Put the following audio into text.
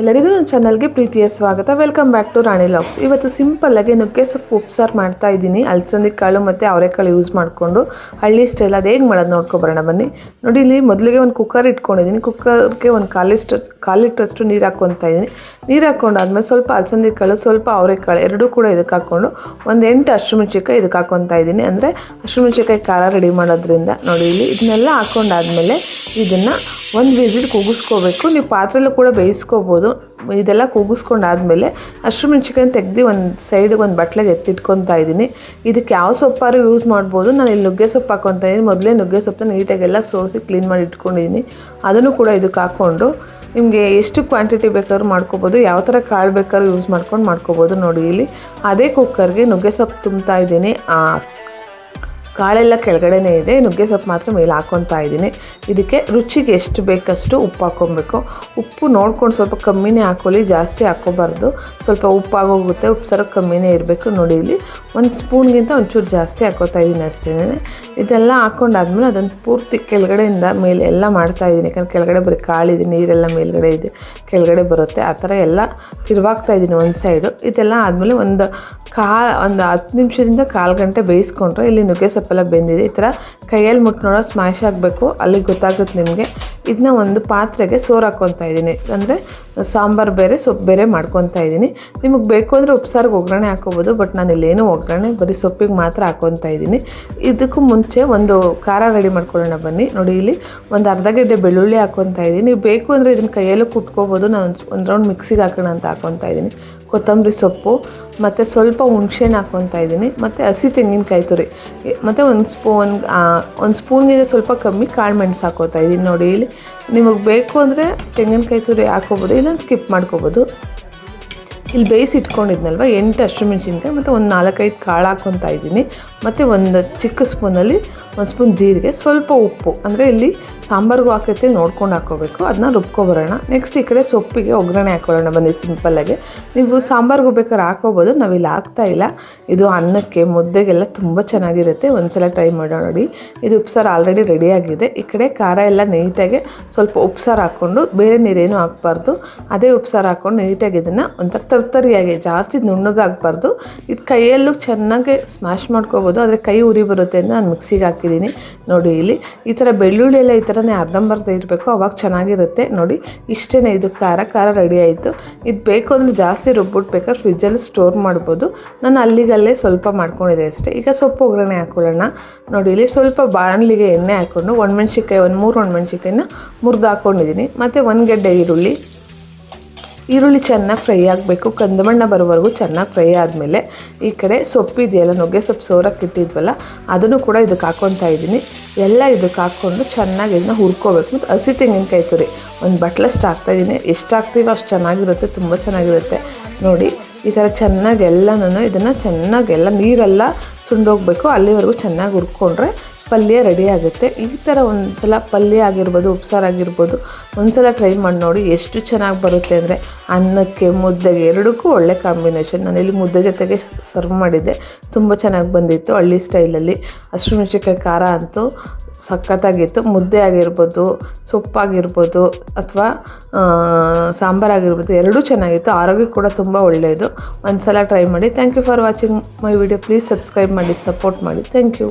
ಎಲ್ಲರಿಗೂ ನನ್ನ ಚಾನಲ್ಗೆ ಪ್ರೀತಿಯ ಸ್ವಾಗತ. Welcome back to Rani locks ಇವತ್ತು ಸಿಂಪಲ್ಲಾಗಿ ನುಗ್ಗೆ ಸೊಪ್ಪು ಉಪ್ಸಾರು ಮಾಡ್ತಾ ಇದ್ದೀನಿ. ಅಲಸಂದಿ ಕಾಳು ಮತ್ತು ಅವರೆಕಾಳು ಯೂಸ್ ಮಾಡಿಕೊಂಡು ಹಳ್ಳಿ ಸ್ಟೈಲ್ ಅದು ಹೇಗೆ ಮಾಡೋದು ನೋಡ್ಕೊಬರೋಣ ಬನ್ನಿ. ನೋಡಿ ಇಲ್ಲಿ ಮೊದಲಿಗೆ ಒಂದು ಕುಕ್ಕರ್ ಇಟ್ಕೊಂಡಿದ್ದೀನಿ. ಕುಕ್ಕರ್ಗೆ ಒಂದು ಕಾಲಿಷ್ಟು ಕಾಲಿಟ್ಟಷ್ಟು ನೀರು ಹಾಕ್ಕೊತಾ ಇದ್ದೀನಿ. ನೀರು ಹಾಕ್ಕೊಂಡಾದ್ಮೇಲೆ ಸ್ವಲ್ಪ ಅಲಸಂದಿ ಕಾಳು, ಸ್ವಲ್ಪ ಅವರೆಕಾಳು ಎರಡೂ ಕೂಡ ಇದಕ್ಕೆ ಹಾಕ್ಕೊಂಡು ಒಂದು ಎಂಟು ಹಸಿಮೆಣ್ಸಿಕಾಯಿ ಇದಕ್ಕೆ ಹಾಕ್ಕೊತಾ ಇದ್ದೀನಿ. ಅಂದರೆ ಹಸಿಮೆಣ್ಸಿಕಾಯಿ ಖಾರ ರೆಡಿ ಮಾಡೋದ್ರಿಂದ ನೋಡಿ ಇಲ್ಲಿ ಇದನ್ನೆಲ್ಲ ಹಾಕ್ಕೊಂಡಾದ್ಮೇಲೆ ಇದನ್ನು ಒಂದು ವಿಸಿಟ್ ಕೂಗಿಸ್ಕೋಬೇಕು. ನೀವು ಪಾತ್ರೆಲ್ಲೂ ಕೂಡ ಬೇಯಿಸ್ಕೋಬೋದು. ಇದೆಲ್ಲ ಕೂಗಿಸ್ಕೊಂಡಾದ್ಮೇಲೆ ಹಸಿಮೆಣ್ಸಿಕಾಯಿ ತೆಗ್ದು ಒಂದು ಸೈಡಿಗೆ ಒಂದು ಬಟ್ಲೆಗೆ ಎತ್ತಿಟ್ಕೊತಾ ಇದ್ದೀನಿ ಇದಕ್ಕೆ ಯಾವ ಸೊಪ್ಪಾರು ಯೂಸ್ ಮಾಡ್ಬೋದು, ನಾನು ಇಲ್ಲಿ ನುಗ್ಗೆ ಸೊಪ್ಪು ಹಾಕ್ಕೊತಾ ಇದ್ದೀನಿ ಮೊದಲೇ ನುಗ್ಗೆ ಸೊಪ್ಪನ್ನ ನೀಟಾಗೆಲ್ಲ ಸೋಸಿ ಕ್ಲೀನ್ ಮಾಡಿ ಇಟ್ಕೊಂಡಿದ್ದೀನಿ ಅದನ್ನು ಕೂಡ ಇದಕ್ಕೆ ಹಾಕ್ಕೊಂಡು ನಿಮಗೆ ಎಷ್ಟು ಕ್ವಾಂಟಿಟಿ ಬೇಕಾದ್ರೂ ಮಾಡ್ಕೋಬೋದು, ಯಾವ ಥರ ಕಾಳು ಬೇಕಾದ್ರೂ ಯೂಸ್ ಮಾಡ್ಕೊಂಡು ಮಾಡ್ಕೋಬೋದು ನೋಡಿ ಇಲ್ಲಿ. ಅದೇ ಕುಕ್ಕರ್ಗೆ ನುಗ್ಗೆ ಸೊಪ್ಪು ತುಂಬ್ತಾ ಇದ್ದೀನಿ ಕಾಳೆಲ್ಲ ಕೆಳಗಡೆನೇ ಇದೆ. ನುಗ್ಗೆ ಸೊಪ್ಪು ಮಾತ್ರ ಮೇಲೆ ಹಾಕ್ಕೊತಾ ಇದ್ದೀನಿ. ಇದಕ್ಕೆ ರುಚಿಗೆ ಎಷ್ಟು ಬೇಕಷ್ಟು ಉಪ್ಪು ಹಾಕ್ಕೊಬೇಕು ಉಪ್ಪು ನೋಡ್ಕೊಂಡು ಸ್ವಲ್ಪ ಕಮ್ಮಿನೇ ಹಾಕ್ಕೊಳ್ಳಿ ಜಾಸ್ತಿ ಹಾಕ್ಕೋಬಾರ್ದು ಸ್ವಲ್ಪ ಉಪ್ಪು ಆಗೋಗುತ್ತೆ, ಉಪ್ಪು ಸರ ಕಮ್ಮಿನೇ ಇರಬೇಕು. ನೋಡಿ ಇಲ್ಲಿ ಒಂದು ಸ್ಪೂನ್ಗಿಂತ ಒಂಚೂರು ಜಾಸ್ತಿ ಹಾಕ್ಕೋತಾ ಇದ್ದೀನಿ ಅಷ್ಟೇ ಇದೆಲ್ಲ ಹಾಕ್ಕೊಂಡಾದ್ಮೇಲೆ ಅದನ್ನು ಪೂರ್ತಿ ಕೆಳಗಡೆಯಿಂದ ಮೇಲೆ ಎಲ್ಲ ಮಾಡ್ತಾ ಇದ್ದೀನಿ. ಯಾಕಂದ್ರೆ ಕೆಳಗಡೆ ಬರೀ ಕಾಳಿದೆ ನೀರೆಲ್ಲ ಮೇಲ್ಗಡೆ ಇದೆ, ಕೆಳಗಡೆ ಬರುತ್ತೆ. ಆ ಥರ ಎಲ್ಲ ತಿರುವಾಗ್ತಾ ಇದ್ದೀನಿ ಒಂದು ಸೈಡು. ಇದೆಲ್ಲ ಆದಮೇಲೆ ಒಂದು ಕಾ, ಒಂದು ಹತ್ತು ನಿಮಿಷದಿಂದ ಕಾಲು ಗಂಟೆ ಬೇಯಿಸ್ಕೊಂಡ್ರೆ ಇಲ್ಲಿ ನುಗ್ಗೆ ಸೊಪ್ಪೆಲ್ಲ ಬೆಂದಿದೆ. ಈ ಥರ ಕೈಯಲ್ಲಿ ಮುಟ್ಟು ನೋಡೋ ಸ್ಮ್ಯಾಶ್ ಆಗಬೇಕು. ಅಲ್ಲಿಗೆ ಗೊತ್ತಾಗುತ್ತೆ ನಿಮಗೆ. ಇದನ್ನ ಒಂದು ಪಾತ್ರೆಗೆ ಸೋರು ಹಾಕ್ಕೊತಾ ಇದ್ದೀನಿ. ಅಂದರೆ ಸಾಂಬಾರು ಬೇರೆ, ಸೊಪ್ಪು ಬೇರೆ ಮಾಡ್ಕೊತಾ ಇದ್ದೀನಿ. ನಿಮಗೆ ಬೇಕು ಅಂದರೆ ಉಪ್ಸಾರಿಗೆ ಒಗ್ಗರಣೆ ಹಾಕೋಬೋದು ಬಟ್ ನಾನು ಇಲ್ಲೇನು ಒಗ್ಗರಣೆ, ಬರೀ ಸೊಪ್ಪಿಗೆ ಮಾತ್ರ ಹಾಕೊತಾ ಇದ್ದೀನಿ. ಇದಕ್ಕೂ ಮುಂಚೆ ಒಂದು ಖಾರ ರೆಡಿ ಮಾಡ್ಕೊಳ್ಳೋಣ ಬನ್ನಿ. ನೋಡಿ, ಇಲ್ಲಿ ಒಂದು ಅರ್ಧ ಗಡ್ಡೆ ಬೆಳ್ಳುಳ್ಳಿ ಹಾಕೊತಾ ಇದ್ದೀನಿ. ನೀವು ಬೇಕು ಅಂದರೆ ಇದನ್ನು ಕೈಯಲ್ಲೂ ಕುಟ್ಕೋಬೋದು. ನಾನು ಒಂದು ರೌಂಡ್ ಮಿಕ್ಸಿಗೆ ಹಾಕೋಣ ಅಂತ ಹಾಕೊತಾ ಇದ್ದೀನಿ. ಕೊತ್ತಂಬರಿ ಸೊಪ್ಪು, ಮತ್ತು ಸ್ವಲ್ಪ ಹುಣ್ಸೆಹಣ್ಣು ಹಾಕ್ಕೊತಾ ಇದ್ದೀನಿ. ಮತ್ತು ಹಸಿ ತೆಂಗಿನಕಾಯಿ ತುರಿ ಮತ್ತು ಒಂದು ಸ್ಪೂನ್ ಒಂದು ಸ್ಪೂನ್ಗಿಂತ ಸ್ವಲ್ಪ ಕಮ್ಮಿ ಕಾಳು ಮೆಣಸು ಹಾಕೋತಾ ಇದ್ದೀನಿ. ನೋಡಿ, ಇಲ್ಲಿ ನಿಮಗೆ ಬೇಕು ಅಂದರೆ ತೆಂಗಿನಕಾಯಿ ತುರಿ ಹಾಕೋಬೋದು ಇಲ್ಲ ಸ್ಕಿಪ್ ಮಾಡ್ಕೋಬೋದು. ಇಲ್ಲಿ ಬೇಯಿಸಿ ಇಟ್ಕೊಂಡಿದ್ನಲ್ವ, ಎಂಟು ಹಸಿಮೆಣ್ಸಿನ್ಕಾಯಿ ಮತ್ತು ಒಂದು ನಾಲ್ಕೈದು ಕಾಳು ಹಾಕ್ಕೊತಾ ಇದ್ದೀನಿ. ಮತ್ತು ಒಂದು ಚಿಕ್ಕ ಸ್ಪೂನಲ್ಲಿ ಒಂದು ಸ್ಪೂನ್ ಜೀರಿಗೆ, ಸ್ವಲ್ಪ ಉಪ್ಪು. ಅಂದರೆ ಇಲ್ಲಿ ಸಾಂಬಾರಿಗೂ ಹಾಕೈತಿ, ನೋಡ್ಕೊಂಡು ಹಾಕ್ಕೋಬೇಕು ಅದನ್ನ ರುಬ್ಕೊಬರೋಣ. ನೆಕ್ಸ್ಟ್ ಈ ಕಡೆ ಸೊಪ್ಪಿಗೆ ಒಗ್ಗರಣೆ ಹಾಕ್ಕೊಳ್ಳೋಣ ಬನ್ನಿ ಸಿಂಪಲ್ಲಾಗಿ ನೀವು ಸಾಂಬಾರಿಗೂ ಬೇಕಾದ್ರೆ ಹಾಕೋಬೋದು, ನಾವಿಲ್ಲಿ ಹಾಕ್ತಾ ಇಲ್ಲ. ಇದು ಅನ್ನಕ್ಕೆ, ಮುದ್ದೆಗೆಲ್ಲ ತುಂಬ ಚೆನ್ನಾಗಿರುತ್ತೆ. ಒಂದ್ಸಲ ಟ್ರೈ ಮಾಡೋಣ ನೋಡಿ. ಇದು ಉಪ್ಸಾರು ಆಲ್ರೆಡಿ ರೆಡಿಯಾಗಿದೆ ಈ ಕಡೆ ಖಾರ ಎಲ್ಲ ನೀಟಾಗಿ ಸ್ವಲ್ಪ ಉಪ್ಸಾರು ಹಾಕ್ಕೊಂಡು, ಬೇರೆ ನೀರೇನು ಹಾಕ್ಬಾರ್ದು. ಅದೇ ಉಪ್ಸಾರು ಹಾಕ್ಕೊಂಡು ನೀಟಾಗಿ ಇದನ್ನು ಒಂಥರ ತರ್ತರಿಯಾಗಿ ಜಾಸ್ತಿ ನುಣ್ಣಗಾಗಬಾರ್ದು. ಇದು ಕೈಯಲ್ಲೂ ಚೆನ್ನಾಗಿ ಸ್ಮ್ಯಾಶ್ ಮಾಡ್ಕೋಬೋದು, ಆದರೆ ಕೈ ಉರಿ ಬರುತ್ತೆ ಅಂತ ನಾನು ಮಿಕ್ಸಿಗೆ ಹಾಕಿದ್ದೀನಿ. ನೋಡಿ ಇಲ್ಲಿ, ಈ ಥರ ಬೆಳ್ಳುಳ್ಳಿ ಎಲ್ಲ ಈ ಥರನೇ ಅರ್ಧಂಬರ್ಧ ಇರಬೇಕು, ಅವಾಗ ಚೆನ್ನಾಗಿರುತ್ತೆ. ನೋಡಿ ಇಷ್ಟೇ ಇದು ಖಾರ ಖಾರ ರೆಡಿ ಆಯಿತು. ಇದು ಬೇಕು ಅಂದರೆ ಜಾಸ್ತಿ ರುಬ್ಬಿಟ್ಬೇಕಾದ್ರೆ ಫ್ರಿಜ್ಜಲ್ಲಿ ಸ್ಟೋರ್ ಮಾಡ್ಬೋದು. ನಾನು ಅಲ್ಲಿಗಲ್ಲೇ ಸ್ವಲ್ಪ ಮಾಡ್ಕೊಂಡಿದ್ದೆ ಅಷ್ಟೇ. ಈಗ ಸೊಪ್ಪು ಒಗ್ಗರಣೆ ಹಾಕ್ಕೊಳ್ಳೋಣ ನೋಡಿ, ಇಲ್ಲಿ ಸ್ವಲ್ಪ ಬಾಣಲಿಗೆ ಎಣ್ಣೆ ಹಾಕ್ಕೊಂಡು ಒಣಮೆಣ್ಸಿಕಾಯಿ ಒಂದು ಮೂರು ಒಣಮೆಣ್ಸಿಕಾಯಿನ ಮುರಿದು ಹಾಕ್ಕೊಂಡಿದ್ದೀನಿ ಮತ್ತು ಒಂದು ಗೆಡ್ಡೆ ಈರುಳ್ಳಿ ಈರುಳ್ಳಿ ಚೆನ್ನಾಗಿ ಫ್ರೈ ಆಗಬೇಕು. ಕಂದು ಬಣ್ಣ ಬರೋವರೆಗೂ ಚೆನ್ನಾಗಿ ಫ್ರೈ ಆದಮೇಲೆ ಈ ಕಡೆ ಸೊಪ್ಪಿದೆಯಲ್ಲ ನುಗ್ಗೆ ಸೊಪ್ಪು ಸೋರಕ್ಕೆ ಇಟ್ಟಿದ್ವಲ್ಲ, ಅದನ್ನು ಕೂಡ ಇದಕ್ಕೆ ಹಾಕ್ಕೊತಾ ಇದ್ದೀನಿ. ಎಲ್ಲ ಇದಕ್ಕೆ ಹಾಕ್ಕೊಂಡು ಚೆನ್ನಾಗಿ ಇದನ್ನ ಹುರ್ಕೋಬೇಕು. ಮತ್ತು ಹಸಿ ತೆಂಗಿನಕಾಯಿ ತುರಿ, ಒಂದು ಬಟ್ಲಷ್ಟು ಹಾಕ್ತಾಯಿದ್ದೀನಿ ಎಷ್ಟು ಹಾಕ್ತೀವೋ ಅಷ್ಟು ಚೆನ್ನಾಗಿರುತ್ತೆ, ತುಂಬ ಚೆನ್ನಾಗಿರುತ್ತೆ. ನೋಡಿ, ಈ ಥರ ಚೆನ್ನಾಗಿ ಎಲ್ಲನೂ ಇದನ್ನು ಚೆನ್ನಾಗಿ ಎಲ್ಲ ನೀರೆಲ್ಲ ಸುಂಡೋಗಬೇಕು ಅಲ್ಲಿವರೆಗೂ ಚೆನ್ನಾಗಿ ಹುರ್ಕೊಂಡ್ರೆ ಪಲ್ಯ ರೆಡಿ ಆಗುತ್ತೆ. ಈ ಥರ ಒಂದು ಸಲ ಪಲ್ಯ ಆಗಿರ್ಬೋದು, ಉಪ್ಸಾರು ಆಗಿರ್ಬೋದು ಒಂದು ಸಲ ಟ್ರೈ ಮಾಡಿ ನೋಡಿ ಎಷ್ಟು ಚೆನ್ನಾಗಿ ಬರುತ್ತೆ ಅಂದರೆ ಅನ್ನಕ್ಕೆ, ಮುದ್ದೆಗೆ ಎರಡಕ್ಕೂ ಒಳ್ಳೆ ಕಾಂಬಿನೇಷನ್ ನಾನಿಲ್ಲಿ ಮುದ್ದೆ ಜೊತೆಗೆ ಸರ್ವ್ ಮಾಡಿದ್ದೆ. ತುಂಬ ಚೆನ್ನಾಗಿ ಬಂದಿತ್ತು. ಹಳ್ಳಿ ಸ್ಟೈಲಲ್ಲಿ ಹಸಿಮೆಣ್ಸಿಕಾಯಿ ಖಾರ ಅಂತೂ ಸಖತ್ತಾಗಿತ್ತು. ಮುದ್ದೆ ಆಗಿರ್ಬೋದು, ಸೊಪ್ಪಾಗಿರ್ಬೋದು ಅಥವಾ ಸಾಂಬಾರಾಗಿರ್ಬೋದು ಎರಡೂ ಚೆನ್ನಾಗಿತ್ತು. ಆರೋಗ್ಯ ಕೂಡ ತುಂಬ ಒಳ್ಳೆಯದು. ಒಂದು ಸಲ ಟ್ರೈ ಮಾಡಿ. Thank you for watching my video please subscribe ಮಾಡಿ ಸಪೋರ್ಟ್ ಮಾಡಿ. Thank you